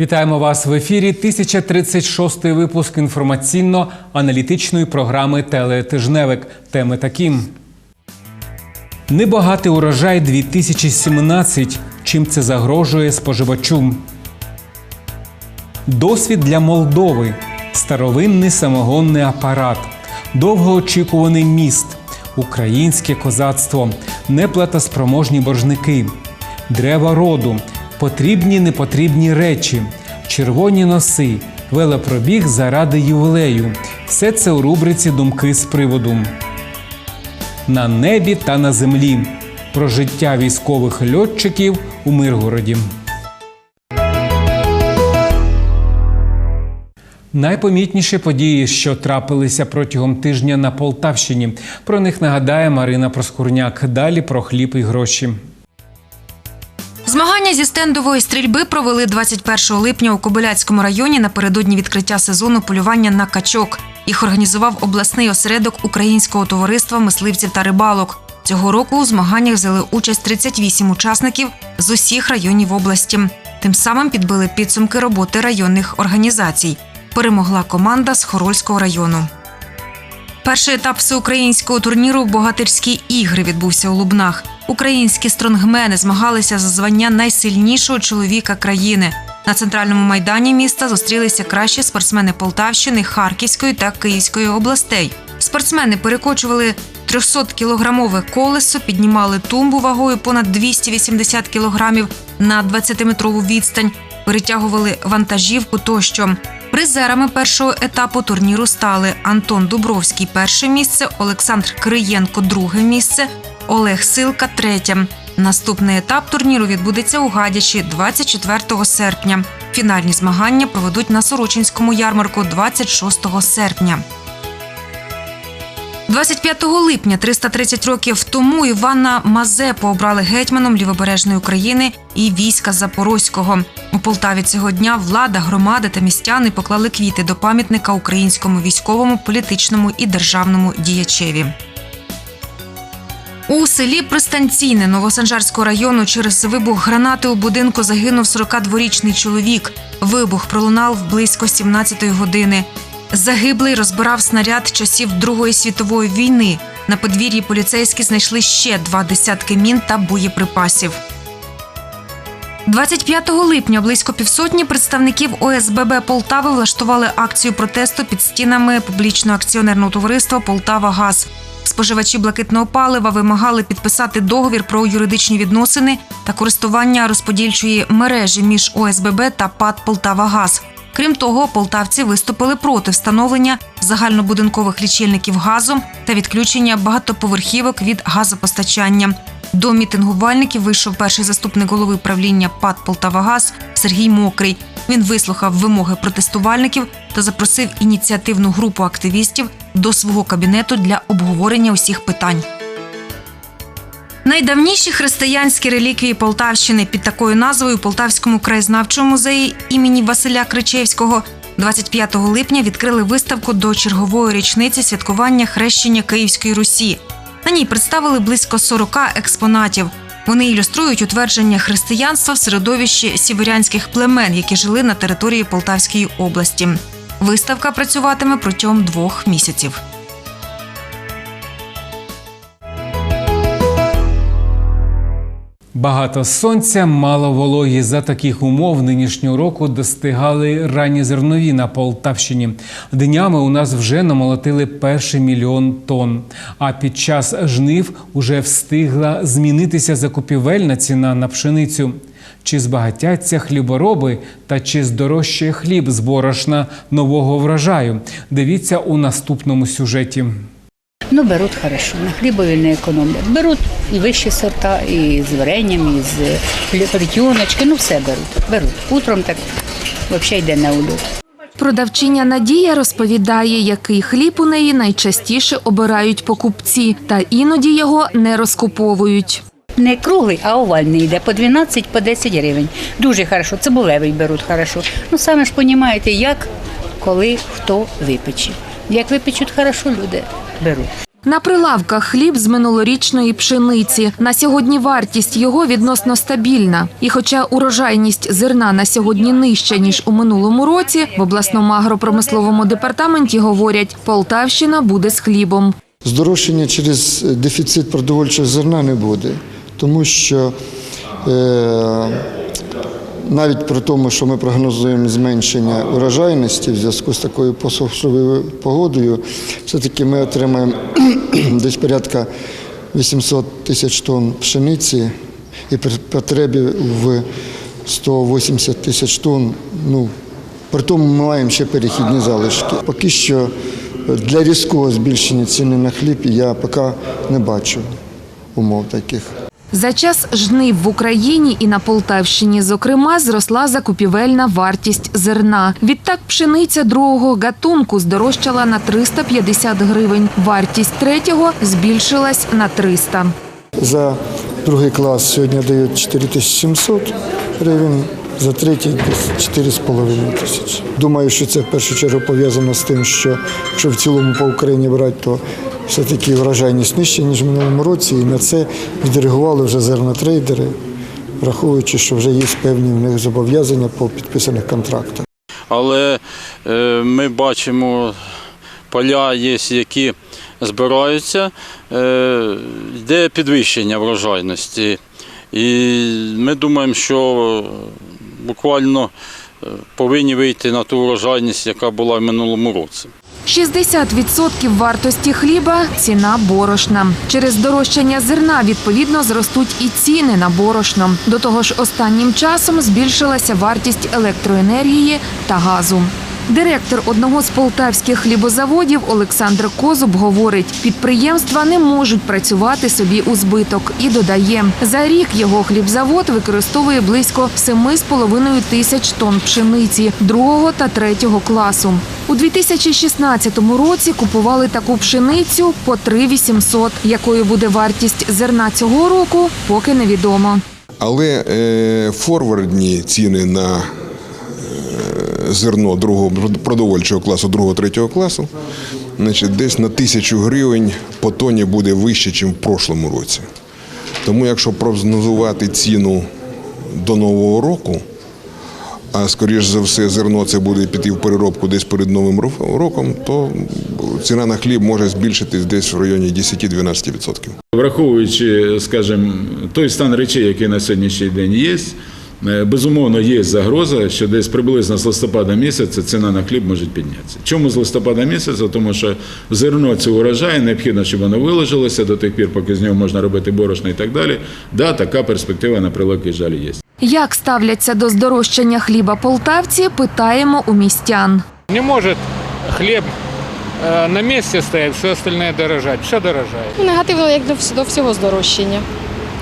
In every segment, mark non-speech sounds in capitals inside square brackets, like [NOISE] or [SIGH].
Вітаємо вас в ефірі. 1036 випуск інформаційно-аналітичної програми Телетижневик. Теми такі. Небагатий урожай 2017. Чим це загрожує споживачу? Досвід для Молдови. Старовинний самогонний апарат. Довгоочікуваний міст. Українське козацтво. Неплатоспроможні боржники. Древа роду. Потрібні непотрібні речі. Червоні носи. Велопробіг заради ювілею. Все це у рубриці Думки з приводу. На небі та на землі. Про життя військових льотчиків у Миргороді. Найпомітніші події, що трапилися протягом тижня на Полтавщині. Про них нагадає Марина Проскурняк. Далі про хліб і гроші. Змагання зі стендової стрільби провели 21 липня у Кобиляцькому районі напередодні відкриття сезону полювання на качок. Їх організував обласний осередок Українського товариства мисливців та рибалок. Цього року у змаганнях взяли участь 38 учасників з усіх районів області. Тим самим підбили підсумки роботи районних організацій. Перемогла команда з Хорольського району. Перший етап всеукраїнського турніру Богатирські ігри відбувся у Лубнах. Українські стронгмени змагалися за звання найсильнішого чоловіка країни. На центральному майдані міста зустрілися кращі спортсмени Полтавщини, Харківської та Київської областей. Спортсмени перекочували 300-кілограмове колесо, піднімали тумбу вагою понад 280 кілограмів на 20-метрову відстань, перетягували вантажівку тощо. Призерами першого етапу турніру стали Антон Дубровський перше місце, Олександр Криєнко друге місце, Олег Силка третє. Наступний етап турніру відбудеться у Гадячі 24 серпня. Фінальні змагання проведуть на Сорочинському ярмарку 26 серпня. 25 липня, 330 років тому, Івана Мазепу обрали гетьманом лівобережної України і війська Запорозького. У Полтаві цього дня влада, громади та містяни поклали квіти до пам'ятника українському військовому, політичному і державному діячеві. У селі Пристанційне Новосанжарського району через вибух гранати у будинку загинув 42-річний чоловік. Вибух пролунав близько 17-ї години. Загиблий розбирав снаряд часів Другої світової війни. На подвір'ї поліцейські знайшли ще два десятки мін та боєприпасів. 25 липня близько півсотні представників ОСББ Полтави влаштували акцію протесту під стінами публічного акціонерного товариства Полтава Газ. Споживачі блакитного палива вимагали підписати договір про юридичні відносини та користування розподільчої мережі між ОСББ та ПАД Полтавагаз. Крім того, полтавці виступили проти встановлення загальнобудинкових лічильників газом та відключення багатоповерхівок від газопостачання. До мітингувальників вийшов перший заступник голови правління ПАД Полтавагаз Сергій Мокрий. Він вислухав вимоги протестувальників та запросив ініціативну групу активістів до свого кабінету для обговорення усіх питань. Найдавніші християнські реліквії Полтавщини під такою назвою у Полтавському краєзнавчому музеї імені Василя Кричевського 25 липня відкрили виставку до чергової річниці святкування хрещення Київської Русі. На ній представили близько 40 експонатів. Вони ілюструють утвердження християнства в середовищі сіверянських племен, які жили на території Полтавської області. Виставка працюватиме протягом двох місяців. Багато сонця, мало вологі. За таких умов нинішнього року достигали ранні зернові на Полтавщині. Днями у нас вже намолотили перший мільйон тонн. А під час жнив уже встигла змінитися закупівельна ціна на пшеницю. Чи збагатяться хлібороби та чи здорожчає хліб з борошна нового врожаю? Дивіться у наступному сюжеті. Ну, беруть хорошо, на хлібові не економлять. Беруть і вищі сорта, і з варенням, і з плетіночки, ну все беруть. Беруть. Утром так взагалі йде на ульот. Продавчиня Надія розповідає, який хліб у неї найчастіше обирають покупці, та іноді його не розкуповують. Не круглий, а овальний йде по 12, по 10 гривень. Дуже хорошо. Цибулевий беруть хорошо. Ну саме ж розумієте, як, коли, хто випече. Як випечуть хорошо, люди беруть. На прилавках хліб з минулорічної пшениці. На сьогодні вартість його відносно стабільна. І хоча урожайність зерна на сьогодні нижча, ніж у минулому році, в обласному агропромисловому департаменті говорять, Полтавщина буде з хлібом. Здорожчання через дефіцит продовольчого зерна не буде, тому що е, навіть при тому, що ми прогнозуємо зменшення урожайності в зв'язку з такою посушливою погодою, все-таки ми отримаємо [CLEARS THROAT] десь порядка 800 тисяч тонн пшениці і при потребі в 180 тисяч тонн. Ну, при тому ми маємо ще перехідні залишки. Поки що для різкого збільшення ціни на хліб я поки не бачу умов таких. За час жнив в Україні і на Полтавщині, зокрема, зросла закупівельна вартість зерна. Відтак пшениця другого гатунку здорожчала на 350 гривень. Вартість третього збільшилась на 300. За другий клас сьогодні дають 4700 гривень, за третій десь 4,5 тисячі. Думаю, що це в першу чергу пов'язано з тим, що якщо в цілому по Україні брати, то все-таки врожайність нижча, ніж в минулому році, і на це відреагували вже зернотрейдери, враховуючи, що вже є певні в них зобов'язання по підписаних контрактах. але е, ми бачимо поля є, які збираються, е, йде підвищення врожайності. І ми думаємо, що буквально е, повинні вийти на ту врожайність, яка була в минулому році. 60% вартості хліба – ціна борошна. Через дорожчання зерна, відповідно, зростуть і ціни на борошно. До того ж, останнім часом збільшилася вартість електроенергії та газу. Директор одного з полтавських хлібозаводів Олександр Козуб говорить, підприємства не можуть працювати собі у збиток і додає, за рік його хлібзавод використовує близько 7,5 тисяч тонн пшениці другого та третього класу. У 2016 році купували таку пшеницю по 3 800. Якою буде вартість зерна цього року, поки невідомо. Але е, форвардні ціни на зерно другого продовольчого класу, другого третього класу, значить, десь на тисячу гривень по тоні буде вище, ніж в прошлому році. Тому якщо прогнозувати ціну до нового року, а скоріш за все зерно це буде піти в переробку десь перед новим ро- роком, то ціна на хліб може збільшитись десь в районі 10-12%. Враховуючи, скажімо, той стан речей, який на сьогоднішній день є, безумовно, є загроза, що десь приблизно з листопада місяця ціна на хліб може піднятися. Чому з листопада місяця? Тому що зерно це урожай, необхідно, щоб воно виложилося до тих пір, поки з нього можна робити борошно і так далі. Да, така перспектива на прилавки жаль є. Як ставляться до здорожчання хліба полтавці, питаємо у містян. Не может хлеб э, на месте стоять, все остальное дорожать. Все дорожает. Ну, Негативно, як до всього здорожчання.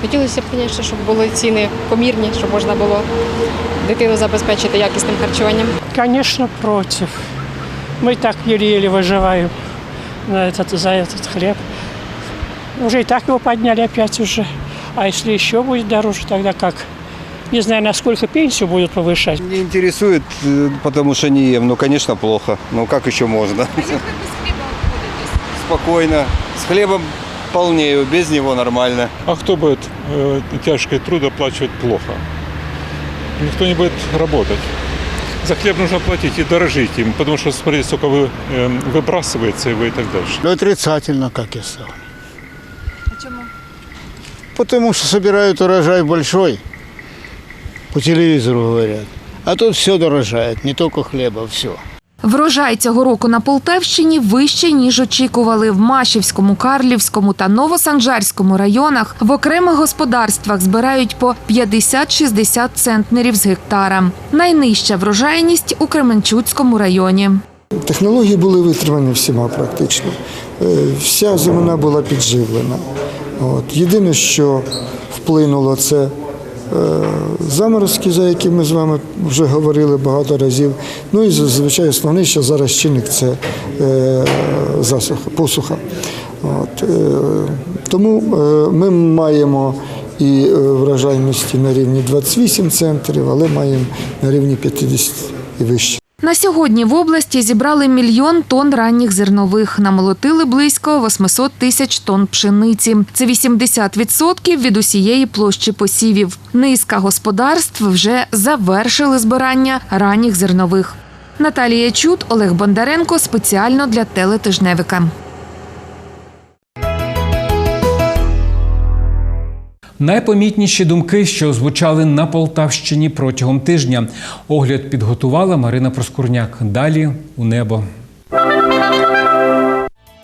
Хотілося б, звісно, щоб були ціни помірні, щоб можна було дитину забезпечити якісним харчуванням. Конечно, против. Мы и так еле-еле выживаем на этот, за этот хлеб. Уже и так его подняли опять уже. А если еще будет дороже, тогда как? Не знаю, насколько пенсию будут повышать. Не интересует, э, потому что не ем. Ну, конечно, плохо. Ну, как еще можно? Спокойно. С хлебом полнею, без него нормально. А кто будет э, тяжкий труд оплачивать плохо? Никто не будет работать. За хлеб нужно платить и дорожить им, потому что смотрите, сколько вы, э, выбрасывается его и так дальше. Ну, отрицательно, как я сказал. Почему? Потому что собирают урожай большой, по телевизору говорят. А тут все дорожает, не только хлеба, все. Врожай цього року на Полтавщині вищий, ніж очікували. В Машівському, Карлівському та Новосанжарському районах в окремих господарствах збирають по 50-60 центнерів з гектара. Найнижча врожайність у Кременчуцькому районі. Технології були витримані всіма практично. Е, Вся земля була підживлена. От. Єдине, що вплинуло, це заморозки, за які ми з вами вже говорили багато разів. Ну і зазвичай основний, що зараз чинник це е, засуха, посуха. От. Е, тому е, ми маємо і вражайності на рівні 28 центрів, але маємо на рівні 50 і вище. На сьогодні в області зібрали мільйон тонн ранніх зернових, намолотили близько 800 тисяч тонн пшениці. Це 80% від усієї площі посівів. Низка господарств вже завершили збирання ранніх зернових. Наталія Чут, Олег Бондаренко спеціально для телетижневика. Найпомітніші думки, що звучали на Полтавщині протягом тижня. Огляд підготувала Марина Проскурняк. Далі у небо.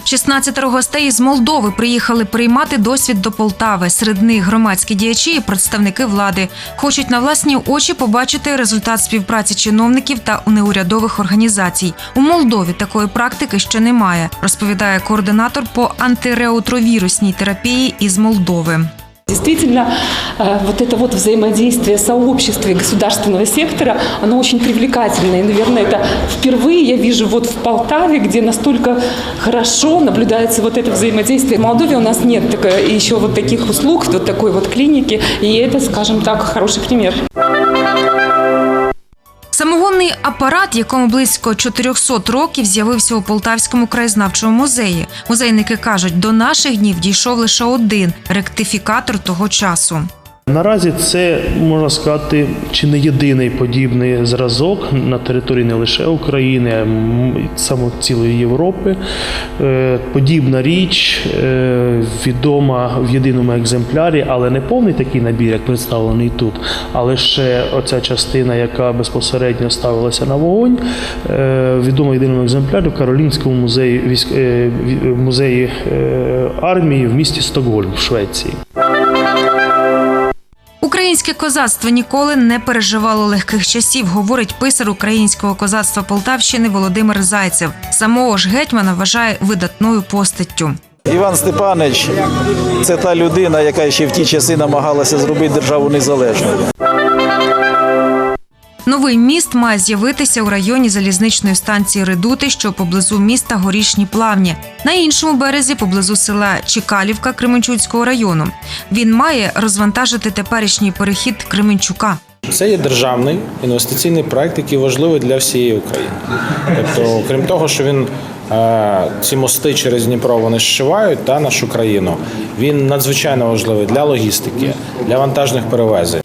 16 гостей з Молдови приїхали приймати досвід до Полтави. Серед них громадські діячі і представники влади хочуть на власні очі побачити результат співпраці чиновників та неурядових організацій. У Молдові такої практики ще немає, розповідає координатор по антиреутровірусній терапії із Молдови. Действительно, э, вот это вот взаимодействие сообщества и государственного сектора, оно очень привлекательное. И, наверное, это впервые я вижу вот в Полтаве, где настолько хорошо наблюдается вот это взаимодействие. В Молдове у нас нет такой- еще вот таких услуг, вот такой вот клиники, и это, скажем так, хороший пример. Самогонний апарат, якому близько 400 років, з'явився у Полтавському краєзнавчому музеї. Музейники кажуть, до наших днів дійшов лише один ректифікатор того часу. Наразі це можна сказати, чи не єдиний подібний зразок на території не лише України, а саме цілої Європи. Е, Подібна річ е, відома в єдиному екземплярі, але не повний такий набір, як представлений тут, а лише оця частина, яка безпосередньо ставилася на вогонь. е, Відома в єдиному екземплярі в Каролінському музеї музеї армії в місті Стокгольм в Швеції. Українське козацтво ніколи не переживало легких часів, говорить писар українського козацтва Полтавщини Володимир Зайцев. Самого ж гетьмана вважає видатною постаттю. Іван Степанович це та людина, яка ще в ті часи намагалася зробити державу незалежною. Новий міст має з'явитися у районі залізничної станції Редути, що поблизу міста Горішні Плавні, на іншому березі поблизу села Чекалівка Кременчуцького району. Він має розвантажити теперішній перехід Кременчука. Це є державний інвестиційний проект, який важливий для всієї України. Тобто, крім того, що він е, ці мости через Дніпро вони зшивають та нашу країну. Він надзвичайно важливий для логістики, для вантажних перевезень.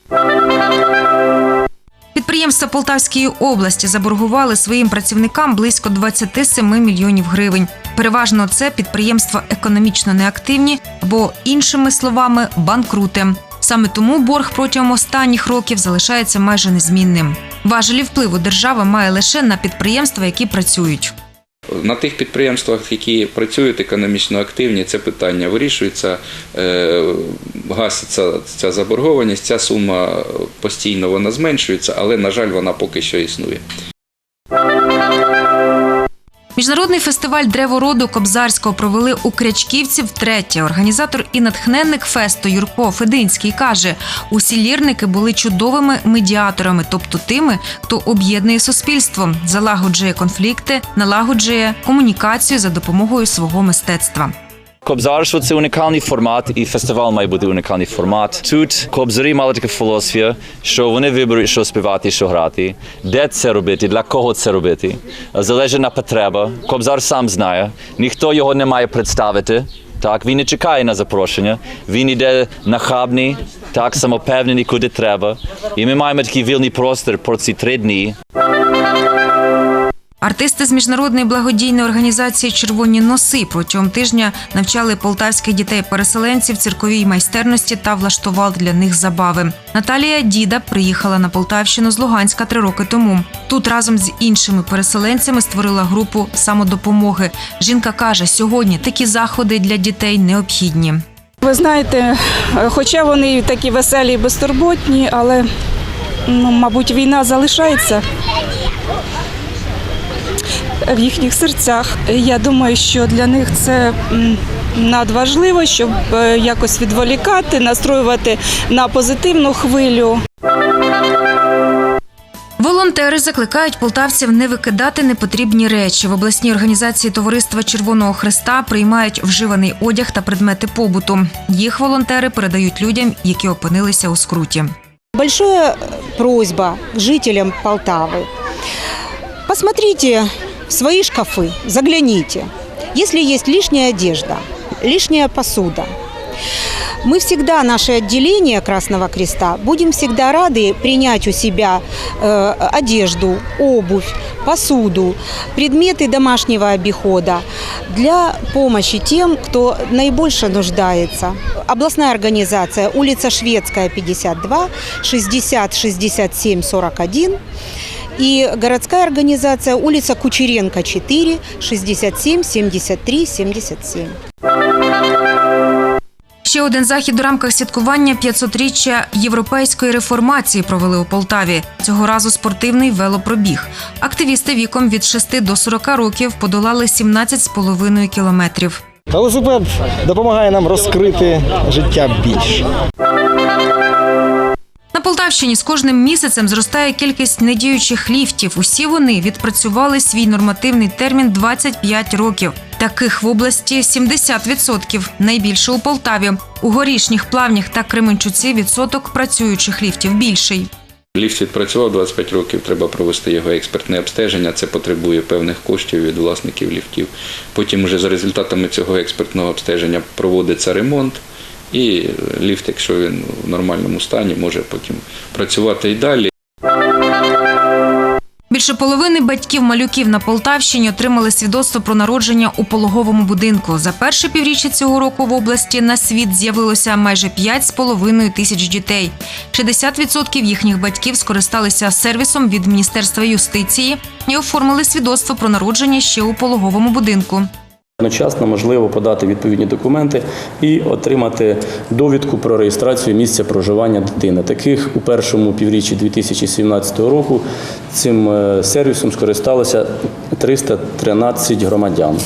Підприємства Полтавської області заборгували своїм працівникам близько 27 мільйонів гривень. Переважно це підприємства економічно неактивні або, іншими словами, банкрути. Саме тому борг протягом останніх років залишається майже незмінним. Важелі впливу держава має лише на підприємства, які працюють. На тих підприємствах, які працюють економічно активні, це питання вирішується, е, гаситься ця заборгованість, ця сума постійно вона зменшується, але, на жаль, вона поки що існує. Міжнародний фестиваль древороду Кобзарського провели у Крячківці втретє. Організатор і натхненник фесту Юрко Фединський каже: усі лірники були чудовими медіаторами, тобто тими, хто об'єднує суспільство, залагоджує конфлікти, налагоджує комунікацію за допомогою свого мистецтва. Кобзарство це унікальний формат, і фестиваль має бути унікальний формат. Тут кобзарі мали таку філософію, що вони виберуть, що співати, що грати, де це робити, для кого це робити. Залежить на потреба. Кобзар сам знає, ніхто його не має представити. Так, він не чекає на запрошення, він іде нахабний, так самопевнений, куди треба. І ми маємо такий вільний простір про ці три дні. Артисти з міжнародної благодійної організації Червоні носи протягом тижня навчали полтавських дітей-переселенців цирковій майстерності та влаштували для них забави. Наталія Діда приїхала на Полтавщину з Луганська три роки тому. Тут разом з іншими переселенцями створила групу самодопомоги. Жінка каже, сьогодні такі заходи для дітей необхідні. Ви знаєте, хоча вони такі веселі і безтурботні, але, ну, мабуть, війна залишається в їхніх серцях. Я думаю, що для них це надважливо, щоб е, якось відволікати, настроювати на позитивну хвилю. Волонтери закликають полтавців не викидати непотрібні речі. В обласній організації Товариства Червоного Христа приймають вживаний одяг та предмети побуту. Їх волонтери передають людям, які опинилися у скруті. Большая просьба к жителям Полтавы. Посмотрите в свои шкафы, загляните. Если есть лишняя одежда, лишняя посуда, мы всегда, наше отделение Красного Креста, будем всегда рады принять у себя э, одежду, обувь, посуду, предметы домашнего обихода для помощи тем, кто наибольше нуждается. Областная организация улица Шведская, 52, 60 67 41 и городская организация улица Кучеренко, 4, 67 73 77. Ще один захід у рамках святкування 500-річчя європейської реформації провели у Полтаві. Цього разу спортивний велопробіг. Активісти віком від 6 до 40 років подолали 17,5 кілометрів. Велосипед допомагає нам розкрити життя більше. На Полтавщині з кожним місяцем зростає кількість недіючих ліфтів. Усі вони відпрацювали свій нормативний термін 25 років. Таких в області 70%, найбільше у Полтаві. У горішніх плавнях та Кременчуці відсоток працюючих ліфтів більший. Ліфт відпрацював 25 років, треба провести його експертне обстеження. Це потребує певних коштів від власників ліфтів. Потім, вже за результатами цього експертного обстеження, проводиться ремонт, і ліфт, якщо він в нормальному стані, може потім працювати і далі. Більше половини батьків малюків на Полтавщині отримали свідоцтво про народження у пологовому будинку. За перше півріччя цього року в області на світ з'явилося майже 5,5 тисяч дітей. 60% їхніх батьків скористалися сервісом від Міністерства юстиції і оформили свідоцтво про народження ще у пологовому будинку. Одночасно можливо подати відповідні документи і отримати довідку про реєстрацію місця проживання дитини. Таких у першому півріччі 2017 року цим е, сервісом скористалося 313 громадян.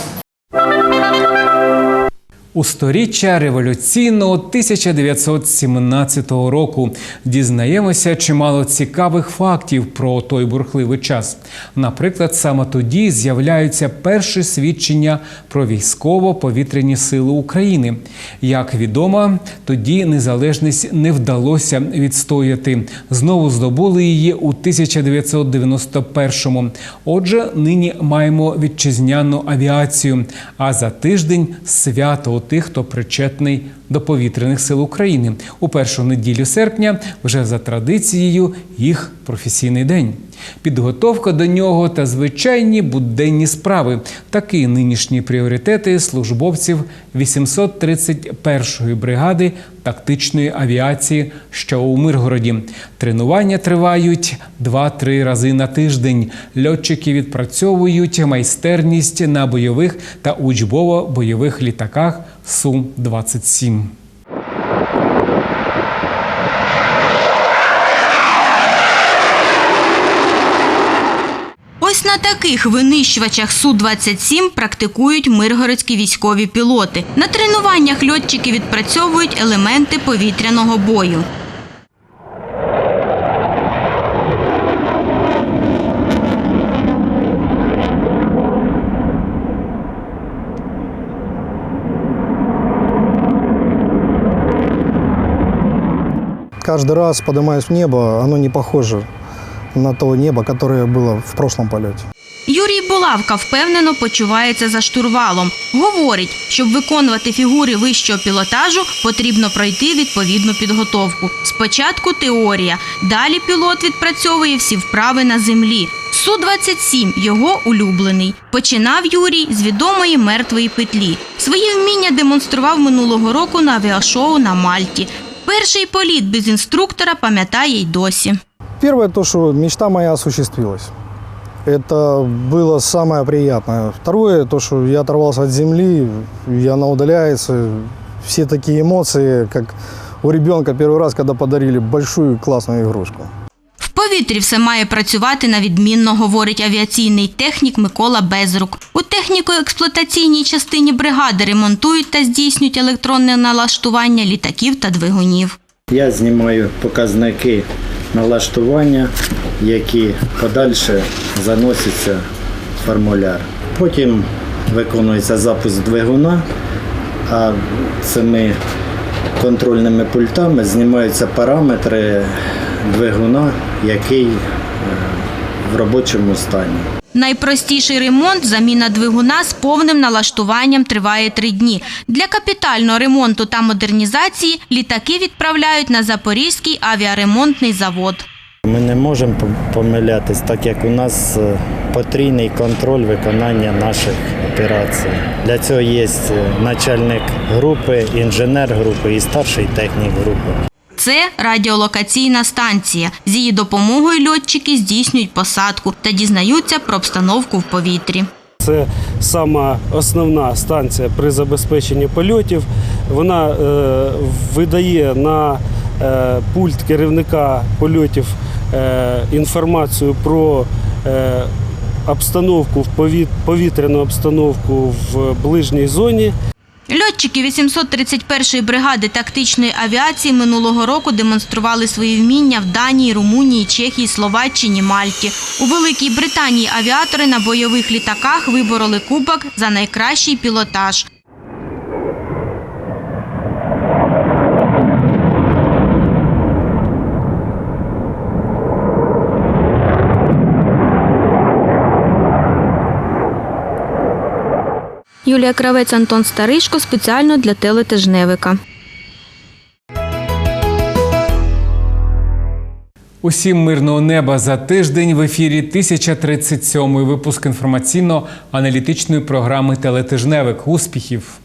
У сторіччя революційного 1917 року дізнаємося чимало цікавих фактів про той бурхливий час. Наприклад, саме тоді з'являються перші свідчення про військово-повітряні сили України. Як відомо, тоді незалежність не вдалося відстояти. Знову здобули її у 1991-му. Отже, нині маємо вітчизняну авіацію. А за тиждень свято тих, хто причетний до повітряних сил України. У першу неділю серпня, вже за традицією, їх професійний день. Підготовка до нього та звичайні буденні справи. Такі нинішні пріоритети службовців 831-ї бригади тактичної авіації, що у Миргороді. Тренування тривають 2-3 рази на тиждень. Льотчики відпрацьовують майстерність на бойових та учбово-бойових літаках Су-27. Ось на таких винищувачах Су-27 практикують миргородські військові пілоти. На тренуваннях льотчики відпрацьовують елементи повітряного бою. Каждый раз, поднимаясь в небо, оно не похоже на то небо, которое было в прошлом полете. Юрій Булавка впевнено почувається за штурвалом. Говорить, щоб виконувати фігури вищого пілотажу, потрібно пройти відповідну підготовку. Спочатку теорія, далі пілот відпрацьовує всі вправи на землі. Су-27 – його улюблений. Починав Юрій з відомої мертвої петлі. Свої вміння демонстрував минулого року на авіашоу на Мальті. Перший політ без інструктора пам'ятає й досі. Первое то, что мечта моя осуществилась. Это было самое приятное. Второе, то, что я оторвался от земли, и она удаляется. Все такие эмоции, как у ребенка первый раз, когда подарили большую классную игрушку. Повітрі все має працювати на відмінно, говорить авіаційний технік Микола Безрук. У техніко-експлуатаційній частині бригади ремонтують та здійснюють електронне налаштування літаків та двигунів. Я знімаю показники налаштування, які подальше заносяться в формуляр. Потім виконується запуск двигуна, а цими контрольними пультами знімаються параметри двигуна, який е, в робочому стані. Найпростіший ремонт, заміна двигуна з повним налаштуванням триває три дні. Для капітального ремонту та модернізації літаки відправляють на Запорізький авіаремонтний завод. Ми не можемо помилятись, так як у нас е, потрійний контроль виконання наших операцій. Для цього є е, начальник групи, інженер групи і старший технік групи. Це радіолокаційна станція. З її допомогою льотчики здійснюють посадку та дізнаються про обстановку в повітрі. Це сама основна станція при забезпеченні польотів. Вона е, видає на е, пульт керівника польотів е, інформацію про обстановку в повітряну обстановку в ближній зоні. Льотчики 831-ї бригади тактичної авіації минулого року демонстрували свої вміння в Данії, Румунії, Чехії, Словаччині, Мальті. У Великій Британії авіатори на бойових літаках вибороли кубок за найкращий пілотаж. Юлія Кравець, Антон Старишко спеціально для телетижневика. Усім мирного неба за тиждень в ефірі 1037 випуск інформаційно-аналітичної програми Телетижневик. Успіхів!